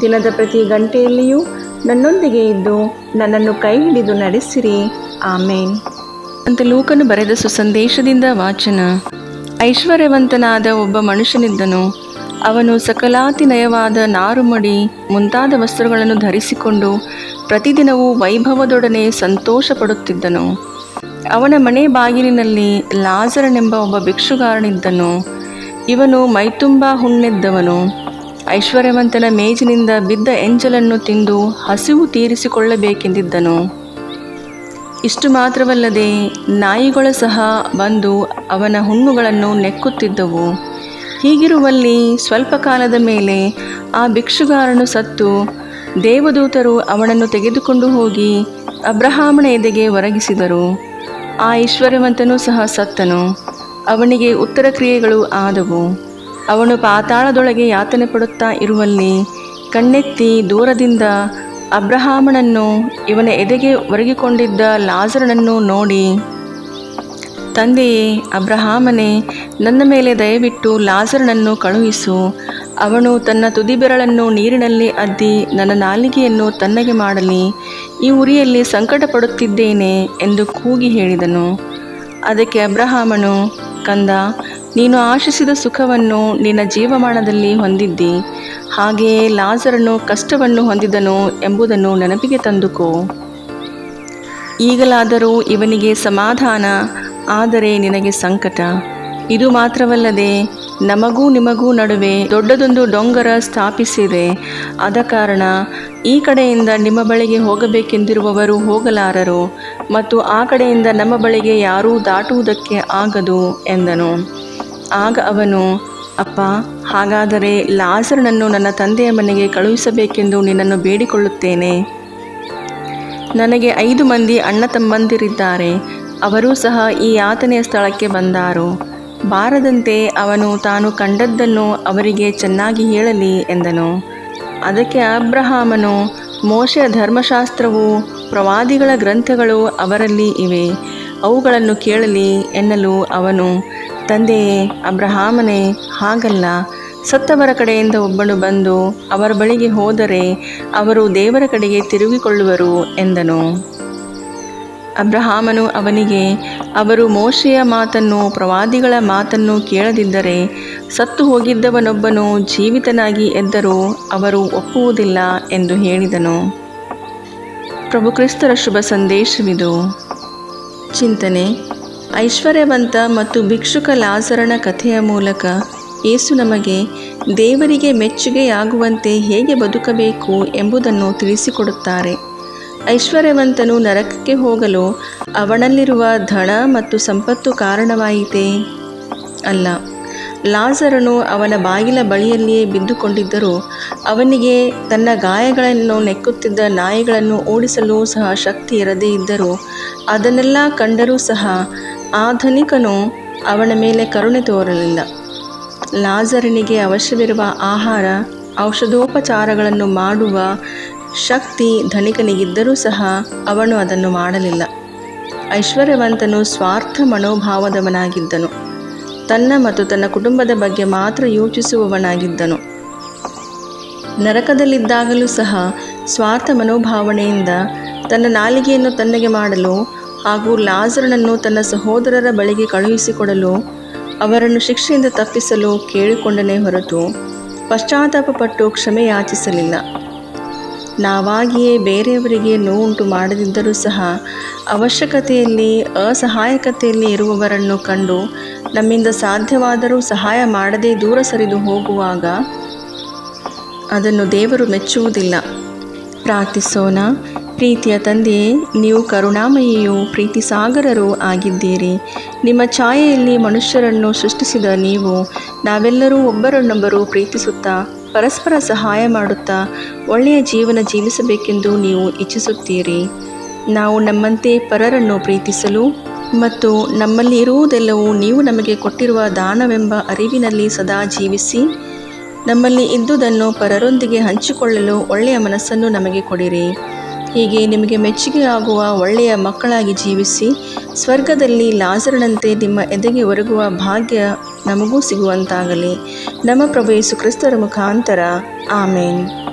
ದಿನದ ಪ್ರತಿ ಗಂಟೆಯಲ್ಲಿಯೂ ನನ್ನೊಂದಿಗೆ ಇದ್ದು ನನ್ನನ್ನು ಕೈ ಹಿಡಿದು ನಡೆಸಿರಿ. ಆಮೇನ್. ಅಂತ ಲೂಕನು ಬರೆದ ಸುಸಂದೇಶದಿಂದ ವಾಚನ. ಐಶ್ವರ್ಯವಂತನಾದ ಒಬ್ಬ ಮನುಷ್ಯನಿದ್ದನು. ಅವನು ಸಕಲಾತಿನಯವಾದ ನಾರುಮಡಿ, ಮುಂತಾದ ವಸ್ತ್ರಗಳನ್ನು ಧರಿಸಿಕೊಂಡು ಪ್ರತಿದಿನವೂ ವೈಭವದೊಡನೆ ಸಂತೋಷ ಪಡುತ್ತಿದ್ದನು ಅವನ ಮನೆ ಬಾಗಿಲಿನಲ್ಲಿ ಲಾಜರನೆಂಬ ಒಬ್ಬ ಭಿಕ್ಷುಗಾರನಿದ್ದನು. ಇವನು ಮೈತುಂಬ ಹುಣ್ಣೆದ್ದವನು. ಐಶ್ವರ್ಯವಂತನ ಮೇಜಿನಿಂದ ಬಿದ್ದ ಎಂಜಲನ್ನು ತಿಂದು ಹಸಿವು ತೀರಿಸಿಕೊಳ್ಳಬೇಕೆಂದಿದ್ದನು. ಇಷ್ಟು ಮಾತ್ರವಲ್ಲದೆ ನಾಯಿಗಳು ಸಹ ಬಂದು ಅವನ ಹುಣ್ಣುಗಳನ್ನು ನೆಕ್ಕುತ್ತಿದ್ದವು. ಹೀಗಿರುವಲ್ಲಿ ಸ್ವಲ್ಪ ಕಾಲದ ಮೇಲೆ ಆ ಭಿಕ್ಷುಗಾರನು ಸತ್ತು, ದೇವದೂತರು ಅವನನ್ನು ತೆಗೆದುಕೊಂಡು ಹೋಗಿ ಅಬ್ರಹಾಮನ ಎದೆಗೆ ಒರಗಿಸಿದರು. ಆ ಐಶ್ವರ್ಯವಂತನೂ ಸಹ ಸತ್ತನು. ಅವನಿಗೆ ಉತ್ತರ ಕ್ರಿಯೆಗಳು ಆದವು. ಅವನು ಪಾತಾಳದೊಳಗೆ ಯಾತನೆ ಪಡುತ್ತಾ ಇರುವಲ್ಲಿ ಕಣ್ಣೆತ್ತಿ ದೂರದಿಂದ ಅಬ್ರಹಾಮನನ್ನು ಇವನ ಎದೆಗೆ ಒರಗಿಕೊಂಡಿದ್ದ ಲಾಜರನನ್ನು ನೋಡಿ, ತಂದೆಯೇ, ಅಬ್ರಹಾಮನೇ, ನನ್ನ ಮೇಲೆ ದಯವಿಟ್ಟು ಲಾಜರನನ್ನು ಕಳುಹಿಸು. ಅವನು ತನ್ನ ತುದಿಬೆರಳನ್ನು ನೀರಿನಲ್ಲಿ ಅದ್ದಿ ನನ್ನ ನಾಲಿಗೆಯನ್ನು ತನ್ನಗೆ ಮಾಡಲಿ. ಈ ಉರಿಯಲ್ಲಿ ಸಂಕಟ ಪಡುತ್ತಿದ್ದೇನೆ ಎಂದು ಕೂಗಿ ಹೇಳಿದನು. ಅದಕ್ಕೆ ಅಬ್ರಹಾಮನು, ಕಂದ ನೀನು ಆಶಿಸಿದ ಸುಖವನ್ನು ನಿನ್ನ ಜೀವಮಾನದಲ್ಲಿ ಹೊಂದಿದ್ದಿ. ಹಾಗೆಯೇ ಲಾಜರನ್ನು ಕಷ್ಟವನ್ನು ಹೊಂದಿದನು ಎಂಬುದನ್ನು ನೆನಪಿಗೆ ತಂದುಕೋ. ಈಗಲಾದರೂ ಇವನಿಗೆ ಸಮಾಧಾನ, ಆದರೆ ನಿನಗೆ ಸಂಕಟ. ಇದು ಮಾತ್ರವಲ್ಲದೆ ನಮಗೂ ನಿಮಗೂ ನಡುವೆ ದೊಡ್ಡದೊಂದು ಡೊಂಗರ ಸ್ಥಾಪಿಸಿದೆ. ಆದ ಕಾರಣ ಈ ಕಡೆಯಿಂದ ನಿಮ್ಮ ಬಳಿಗೆ ಹೋಗಬೇಕೆಂದಿರುವವರು ಹೋಗಲಾರರು ಮತ್ತು ಆ ಕಡೆಯಿಂದ ನಮ್ಮ ಬಳಿಗೆ ಯಾರೂ ದಾಟುವುದಕ್ಕೆ ಆಗದು ಎಂದನು. ಆಗ ಅವನು, ಅಪ್ಪ, ಹಾಗಾದರೆ ಲಾಸರನನ್ನು ನನ್ನ ತಂದೆಯ ಮನೆಗೆ ಕಳುಹಿಸಬೇಕೆಂದು ನಿನ್ನನ್ನು ಬೇಡಿಕೊಳ್ಳುತ್ತೇನೆ. ನನಗೆ ಐದು ಮಂದಿ ಅಣ್ಣ ತಮ್ಮಂದಿರಿದ್ದಾರೆ ಅವರೂ ಸಹ ಈ ಯಾತನೆಯ ಸ್ಥಳಕ್ಕೆ ಬಂದಾರು. ಬಾರದಂತೆ ಅವನು ತಾನು ಕಂಡದ್ದನ್ನು ಅವರಿಗೆ ಚೆನ್ನಾಗಿ ಹೇಳಲಿ ಎಂದನು. ಅದಕ್ಕೆ ಅಬ್ರಹಾಮನು, ಮೋಶೆಯ ಧರ್ಮಶಾಸ್ತ್ರವು ಪ್ರವಾದಿಗಳ ಗ್ರಂಥಗಳು ಅವರಲ್ಲಿ ಇವೆ. ಅವುಗಳನ್ನು ಕೇಳಲಿ ಎನ್ನಲು ಅವನು ತಂದೆಯೇ ಅಬ್ರಹಾಮನೇ, ಹಾಗಲ್ಲ. ಸತ್ತವರ ಕಡೆಯಿಂದ ಒಬ್ಬನು ಬಂದು ಅವರ ಬಳಿಗೆ ಹೋದರೆ ಅವರು ದೇವರ ಕಡೆಗೆ ತಿರುಗಿಕೊಳ್ಳುವರು ಎಂದನು. ಅಬ್ರಹಾಮನು ಅವನಿಗೆ, ಅವರು ಮೋಶೆಯ ಮಾತನ್ನು ಪ್ರವಾದಿಗಳ ಮಾತನ್ನು ಕೇಳದಿದ್ದರೆ ಸತ್ತು ಹೋಗಿದ್ದವನೊಬ್ಬನು ಜೀವಿತನಾಗಿ ಎದ್ದರೂ ಅವರು ಒಪ್ಪುವುದಿಲ್ಲ ಎಂದು ಹೇಳಿದನು. ಪ್ರಭು ಕ್ರಿಸ್ತರ ಶುಭ ಸಂದೇಶವಿದು. ಚಿಂತನೆ ಐಶ್ವರ್ಯವಂತ ಮತ್ತು ಭಿಕ್ಷುಕ ಲಾಸರಣ ಕಥೆಯ ಮೂಲಕ ಯೇಸು ನಮಗೆ ದೇವರಿಗೆ ಮೆಚ್ಚುಗೆಯಾಗುವಂತೆ ಹೇಗೆ ಬದುಕಬೇಕು ಎಂಬುದನ್ನು ತಿಳಿಸಿಕೊಡುತ್ತಾರೆ. ಐಶ್ವರ್ಯವಂತನು ನರಕಕ್ಕೆ ಹೋಗಲು ಅವನಲ್ಲಿರುವ ಧನ ಮತ್ತು ಸಂಪತ್ತು ಕಾರಣವಾಯಿತೇ? ಅಲ್ಲ. ಲಾಜರನು ಅವನ ಬಾಗಿಲ ಬಳಿಯಲ್ಲಿಯೇ ಬಿದ್ದುಕೊಂಡಿದ್ದರೂ. ಅವನಿಗೆ ತನ್ನ ಗಾಯಗಳನ್ನು ನೆಕ್ಕುತ್ತಿದ್ದ ನಾಯಿಗಳನ್ನು ಓಡಿಸಲು ಸಹ ಶಕ್ತಿ ಇರದೇ ಇದ್ದರೂ. ಅದನ್ನೆಲ್ಲ ಕಂಡರೂ ಸಹ ಆ ಅವನ ಮೇಲೆ ಕರುಣೆ ತೋರಲಿಲ್ಲ. ಲಾಜರನಿಗೆ ಅವಶ್ಯವಿರುವ ಆಹಾರ, ಔಷಧೋಪಚಾರಗಳನ್ನು ಮಾಡುವ ಶಕ್ತಿ ಧನಿಕನಿಗಿದ್ದರೂ ಸಹ ಅವನು ಅದನ್ನು ಮಾಡಲಿಲ್ಲ. ಐಶ್ವರ್ಯವಂತನು ಸ್ವಾರ್ಥ ಮನೋಭಾವದವನಾಗಿದ್ದನು. ತನ್ನ ಮತ್ತು ತನ್ನ ಕುಟುಂಬದ ಬಗ್ಗೆ ಮಾತ್ರ ಯೋಚಿಸುವವನಾಗಿದ್ದನು. ನರಕದಲ್ಲಿದ್ದಾಗಲೂ ಸಹ ಸ್ವಾರ್ಥ ಮನೋಭಾವನೆಯಿಂದ ತನ್ನ ನಾಲಿಗೆಯನ್ನು ತನ್ನಗೆ ಮಾಡಲು ಹಾಗೂ ಲಾಜರನನ್ನು ತನ್ನ ಸಹೋದರರ ಬಳಿಗೆ ಕಳುಹಿಸಿಕೊಡಲು ಅವರನ್ನು ಶಿಕ್ಷೆಯಿಂದ ತಪ್ಪಿಸಲು ಕೇಳಿಕೊಂಡನೇ ಹೊರತು ಪಶ್ಚಾತ್ತಾಪಪಟ್ಟು ಕ್ಷಮೆ ಯಾಚಿಸಲಿಲ್ಲ. ನಾವಾಗಿಯೇ ಬೇರೆಯವರಿಗೆ ನೋವುಂಟು ಮಾಡದಿದ್ದರೂ ಸಹ ಅವಶ್ಯಕತೆಯಲ್ಲಿ, ಅಸಹಾಯಕತೆಯಲ್ಲಿ ಇರುವವರನ್ನು ಕಂಡು ನಮ್ಮಿಂದ ಸಾಧ್ಯವಾದರೂ ಸಹಾಯ ಮಾಡದೇ ದೂರ ಸರಿದು ಹೋಗುವಾಗ ಅದನ್ನು ದೇವರು ಮೆಚ್ಚುವುದಿಲ್ಲ. ಪ್ರಾರ್ಥಿಸೋಣ. ಪ್ರೀತಿಯ ತಂದೆಯೇ, ನೀವು ಕರುಣಾಮಯಿಯೂ ಪ್ರೀತಿ ಸಾಗರರೂ ಆಗಿದ್ದೀರಿ. ನಿಮ್ಮ ಛಾಯೆಯಲ್ಲಿ ಮನುಷ್ಯರನ್ನು ಸೃಷ್ಟಿಸಿದ ನೀವು, ನಾವೆಲ್ಲರೂ ಒಬ್ಬರನ್ನೊಬ್ಬರು ಪ್ರೀತಿಸುತ್ತಾ, ಪರಸ್ಪರ ಸಹಾಯ ಮಾಡುತ್ತಾ, ಒಳ್ಳೆಯ ಜೀವನ ಜೀವಿಸಬೇಕೆಂದು ನೀವು ಇಚ್ಛಿಸುತ್ತೀರಿ. ನಾವು ನಮ್ಮಂತೆ ಪರರನ್ನು ಪ್ರೀತಿಸಲು ಮತ್ತು ನಮ್ಮಲ್ಲಿ ಇರುವುದೆಲ್ಲವೂ ನೀವು ನಮಗೆ ಕೊಟ್ಟಿರುವ ದಾನವೆಂಬ ಅರಿವಿನಲ್ಲಿ ಸದಾ ಜೀವಿಸಿ, ನಮ್ಮಲ್ಲಿ ಇದ್ದುದನ್ನು ಪರರೊಂದಿಗೆ ಹಂಚಿಕೊಳ್ಳಲು ಒಳ್ಳೆಯ ಮನಸ್ಸನ್ನು ನಮಗೆ ಕೊಡಿರಿ. ಹೀಗೆ ನಿಮಗೆ ಮೆಚ್ಚುಗೆಯಾಗುವ ಒಳ್ಳೆಯ ಮಕ್ಕಳಾಗಿ ಜೀವಿಸಿ, ಸ್ವರ್ಗದಲ್ಲಿ ಲಾಜರನಂತೆ ನಿಮ್ಮ ಎದೆಗೆ ಒರಗುವ ಭಾಗ್ಯ ನಮಗೂ ಸಿಗುವಂತಾಗಲಿ. ನಮ್ಮ ಪ್ರಭು ಯೇಸು ಕ್ರಿಸ್ತರ ಮುಖಾಂತರ. ಆಮೇನ್.